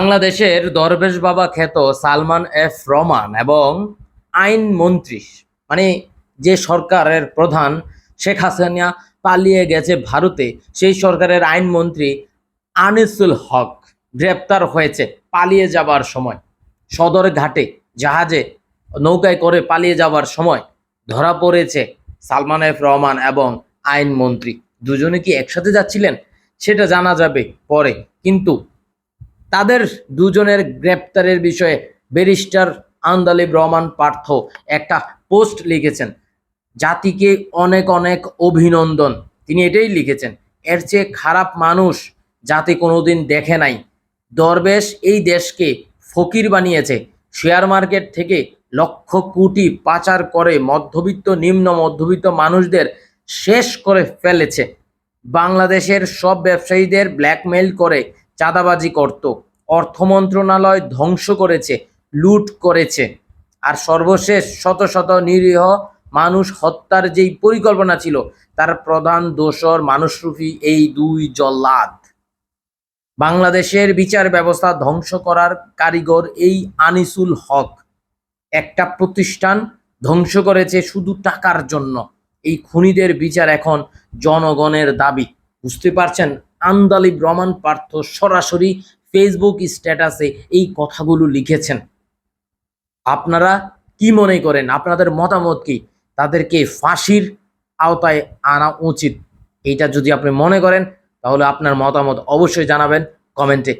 বাংলাদেশের দরবেশ বাবা খ্যাত সালমান এফ রহমান এবং আইন মন্ত্রী মানে যে সরকারের প্রধান শেখ হাসিনা পালিয়ে গেছে ভারতে, সেই সরকারের আইনমন্ত্রী আনিসুল হক গ্রেপ্তার হয়েছে পালিয়ে যাবার সময়। সদর ঘাটে জাহাজে নৌকায় করে পালিয়ে যাবার সময় ধরা পড়েছে সালমান এফ রহমান এবং আইনমন্ত্রী দুজনে কি একসাথে যাচ্ছিলেন? সেটা জানা যাবে পরে। কিন্তু তাদের দুজনের গ্রেপ্তারের বিষয়ে ব্যারিস্টার আন্দালিব রহমান পার্থ একটা পোস্ট লিখেছেন। জাতিকে অনেক অনেক অভিনন্দন। তিনি এটাই লিখেছেন, এর চেয়ে খারাপ মানুষ জাতি কোনোদিন দেখে নাই। দরবেশ এই দেশকে ফকির বানিয়েছে। শেয়ার মার্কেট থেকে লক্ষ কোটি পাচার করে মধ্যবিত্ত, নিম্ন মধ্যবিত্ত মানুষদের শেষ করে ফেলেছে। বাংলাদেশের সব ব্যবসায়ীদের ব্ল্যাকমেইল করে চাঁদাবাজি করত, অর্থ মন্ত্রণালয় ধ্বংস করেছে, লুট করেছে। আর সর্বশেষ শত শত নিরীহ মানুষ হত্যার যেই পরিকল্পনা ছিল, তার প্রধান দোসর মানুষরূপী এই দুই জল্লাদ। বাংলাদেশের বিচার ব্যবস্থা ধ্বংস করার কারিগর এই আনিসুল হক। একটা প্রতিষ্ঠান ধ্বংস করেছে শুধু টাকার জন্য। এই খুনিদের বিচার এখন জনগণের দাবি। বুঝতে পারছেন? আন্দালিব রহমান পার্থ সরাসরি ফেসবুক স্ট্যাটাসে এই কথাগুলো লিখেছেন। আপনারা কি মনে করেন? আপনাদের মতামত কি? তাদেরকে ফাঁসির আওতায় আনা উচিত। এইটা যদি আপনি মনে করেন, তাহলে আপনার মতামত অবশ্যই জানাবেন কমেন্টে।